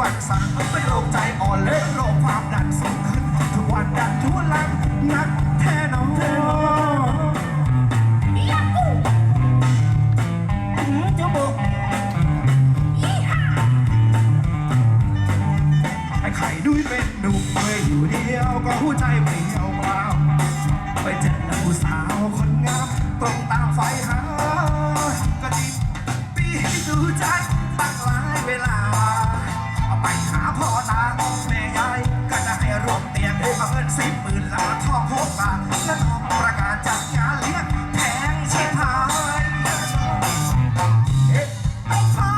วั่สังเป็นโรคใจอ่อนเล็กโรคความดันสูงขึ้นทุกวันดันทุกลังนักแท้น้องยักษ์กูจมูกไอ้ไข่ด้วยเป็นหนุ่มเคยอยู่เดียวก็หัวใจไม่เอาเปล่า เงินสิบหมื่นละทองหกบาทและน้องประกาศจัดงานเลี้ยงแพงเชียงรายเอ๊ะไอ้พ่อ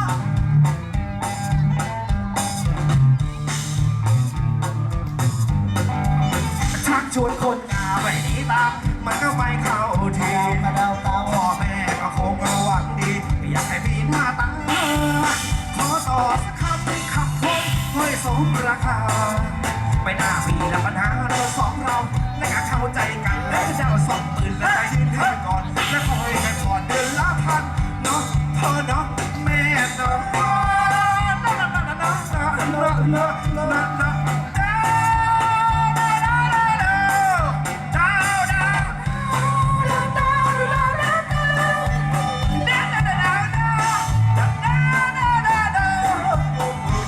ชักชวนคนงาไปนีตามมันก็ไม่เข้าทีกระเดาตาพ่อแม่ก็คงระวังดีไม่อยากให้มีหน้าตาขอต่อสักคำคำคมให้สมราคาไม่น่ามีละปัญหา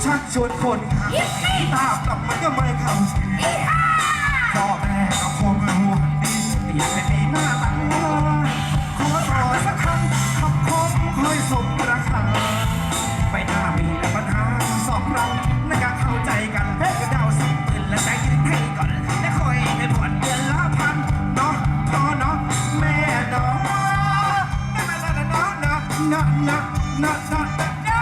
ชักชวนคนตามกลับมันก็ไม่เข้าทีพ่อแม่ก็คงห่วง นะนะนะนะนะ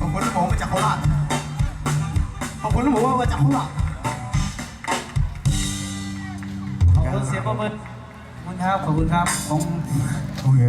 บางคนก็บอมาจากโคราชบางคนก็บอกว่ามาจากโคราชขอบคุณเสียงปรบมือขอบคุณครับ ขอบคุณครับผม โอเค